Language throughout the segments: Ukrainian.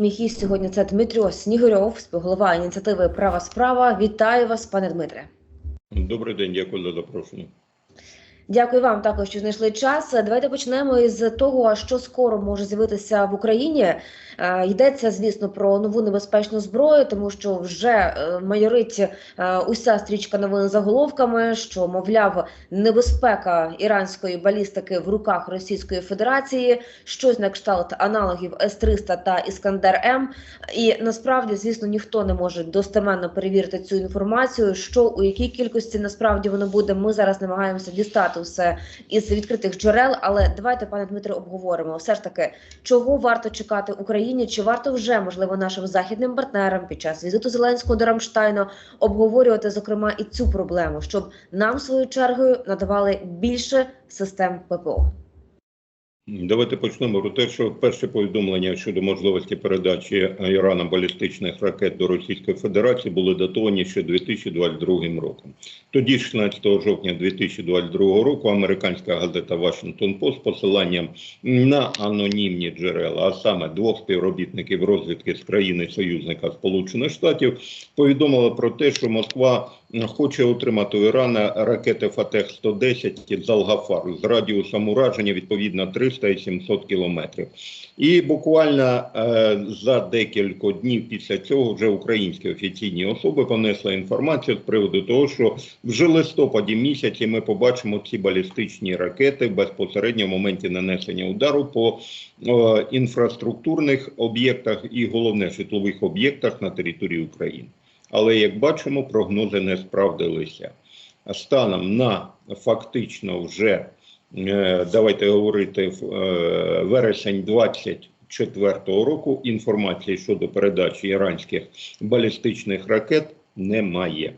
Мій гість сьогодні це Дмитро Снігирьов, співголова ініціативи Права справа. Вітаю вас, пане Дмитре. Добрий день, дякую за запрошення. Дякую вам також, що знайшли час. Давайте почнемо із того, що скоро може з'явитися в Україні. Е, Йдеться, звісно, про нову небезпечну зброю, тому що вже е, майорить е, уся стрічка новин заголовками, що мовляв, небезпека іранської балістики в руках Російської Федерації, щось на кшталт аналогів С-300 та Іскандер М. І насправді, звісно, ніхто не може достеменно перевірити цю інформацію. Що у якій кількості насправді воно буде. Ми зараз намагаємося дістати все із відкритих джерел. Але давайте, пане Дмитре, обговоримо все ж таки, чого варто чекати Україні, чи варто вже можливо нашим західним партнерам під час візиту Зеленського до Рамштайну обговорювати зокрема і цю проблему, щоб нам свою чергою надавали більше систем ППО. Давайте почнемо про те, що перше повідомлення щодо можливості передачі Іраном балістичних ракет до Російської Федерації були датовані ще 2022 роком. Тоді, 16 жовтня 2022 року, американська газета Washington Post посиланням на анонімні джерела, а саме двох співробітників розвідки з країни союзника Сполучених Штатів, повідомила про те, що Москва хоче отримати у Ірана ракети Фатех 110 з Алгафар з радіусом ураження відповідно 300 і 700 кілометрів. І буквально е, за декілька днів після цього вже українські офіційні особи понесли інформацію з приводу того, що вже листопаді місяці ми побачимо ці балістичні ракети безпосередньо в моменті нанесення удару по е, інфраструктурних об'єктах і головне житлових об'єктах на території України. Але як бачимо, прогнози не справдилися. Станом на фактично вже е, давайте говорити е, вересень 24-го року інформації щодо передачі іранських балістичних ракет немає.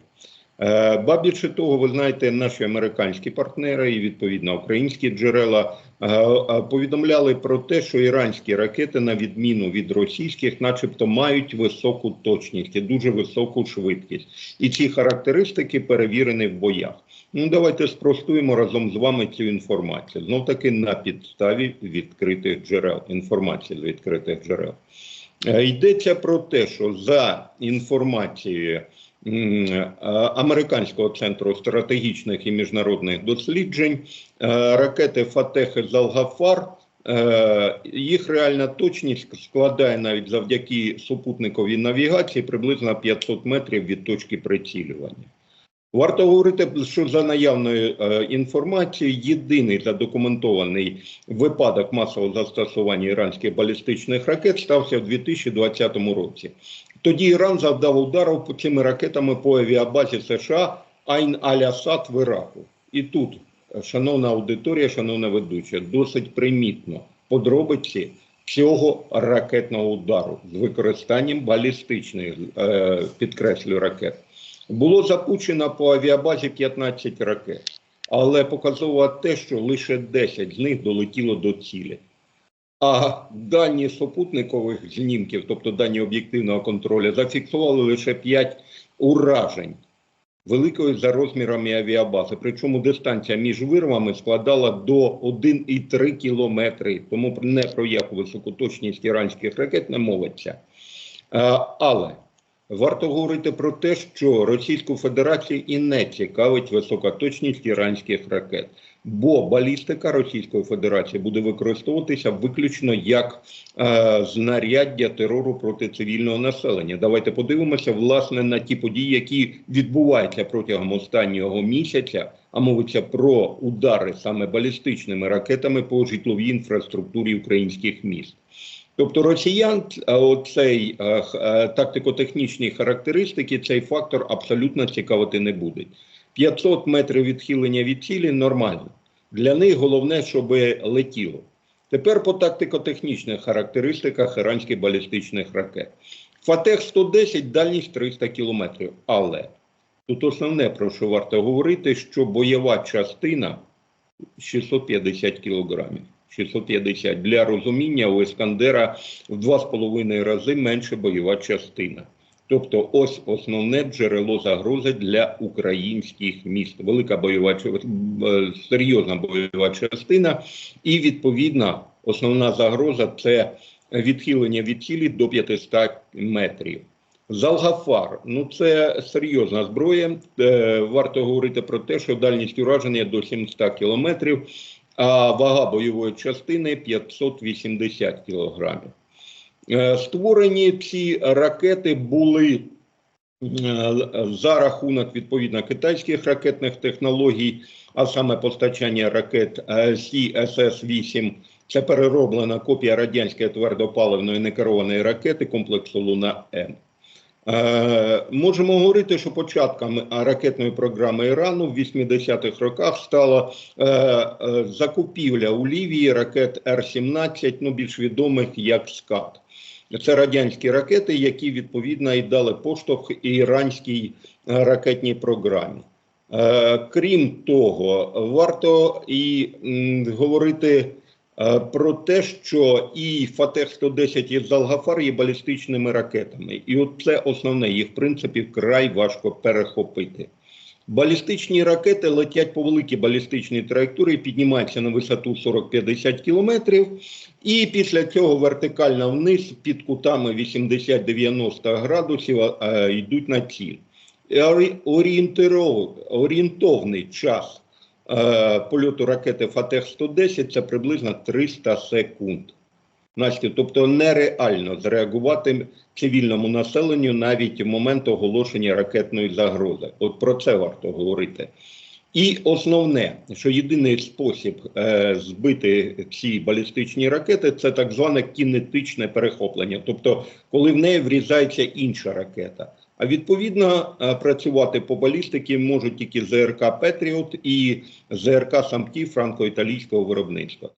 Е, Ба більше того, ви знаєте, наші американські партнери і відповідно українські джерела повідомляли про те, що іранські ракети, на відміну від російських, начебто, мають високу точність і дуже високу швидкість. І ці характеристики перевірені в боях. Ну, давайте спростуємо разом з вами цю інформацію. Знов таки на підставі відкритих джерел. Інформації з відкритих джерел. Е, Йдеться про те, що за інформацією Американського центру стратегічних і міжнародних досліджень, е, ракети Фатех і Залгафар, е, їх реальна точність складає навіть завдяки супутниковій навігації приблизно 500 метрів від точки прицілювання. Варто говорити, що за наявною е, інформацією, єдиний задокументований випадок масового застосування іранських балістичних ракет стався в 2020 році. Тоді Іран завдав ударів по цими ракетами по авіабазі США Айн Аль-Асад в Іраку. І тут, е, шановна аудиторія, шановна ведуча, досить примітно подробиці цього ракетного удару з використанням балістичних, е, підкреслю ракет. Було запущено по авіабазі 15 ракет, але показово те, що лише 10 з них долетіло до цілі. А дані супутникових знімків, тобто дані об'єктивного контролю, зафіксували лише 5 уражень великої за розмірами авіабази. Причому дистанція між вирвами складала до 1,3 кілометри. Тому не про яку високоточність іранських ракет не мовиться. Е, Але Варто говорити про те, що Російську Федерацію і не цікавить висока точність іранських ракет, бо балістика Російської Федерації буде використовуватися виключно як е, знаряддя терору проти цивільного населення. Давайте подивимося власне на ті події, які відбуваються протягом останнього місяця. А мовиться про удари саме балістичними ракетами по житловій інфраструктурі українських міст. Тобто росіян е, оцей е, е, тактико-технічні характеристики, цей фактор абсолютно цікавити не буде. 500 метрів відхилення від цілі нормально. Для них головне, щоб летіло. Тепер по тактико-технічних характеристиках іранських балістичних ракет. Фатех 110 дальність 300 кілометрів. Але тут основне, про що варто говорити, що бойова частина 650 кілограмів. 650. Для розуміння у Іскандера в 2,5 рази менше бойова частина. Тобто, ось основне джерело загрози для українських міст. Велика бойова е, серйозна бойова частина, і відповідно основна загроза це відхилення від цілі до 500 метрів. Залгафар ну це серйозна зброя. Е, варто говорити про те, що дальність ураження до 700 кілометрів, а вага бойової частини 580 кілограмів. Е, Створені ці ракети були е, за рахунок відповідно китайських ракетних технологій, а саме постачання ракет е, CSS-8 це перероблена копія радянської твердопаливної некерованої ракети комплексу Луна М. Е, можемо говорити, що початком ракетної програми Ірану в 80-х роках стала е, е, закупівля у Лівії ракет Р-17, ну більш відомих як СКАТ. Це радянські ракети, які відповідно і дали поштовх іранській е, ракетній програмі. Е, крім того, варто і говорити е, про те, що і Фатех 110 і Залгафар є балістичними ракетами, і от це основне, їх в принципі вкрай важко перехопити. Балістичні ракети летять по великій балістичній траєкторії, піднімаються на висоту 40-50 кілометрів, і після цього вертикально вниз під кутами 80-90 градусів е, йдуть на ціль. І Орієнтовний час е, польоту ракети Фатех 110 це приблизно 300 секунд. Настя, тобто нереально зреагувати цивільному населенню навіть в момент оголошення ракетної загрози. От про це варто говорити. І основне, що єдиний спосіб е, збити ці балістичні ракети, це так зване кінетичне перехоплення, тобто коли в неї врізається інша ракета. А відповідно е, працювати по балістиці можуть тільки ЗРК Петріот і ЗРК Самті франко-італійського виробництва.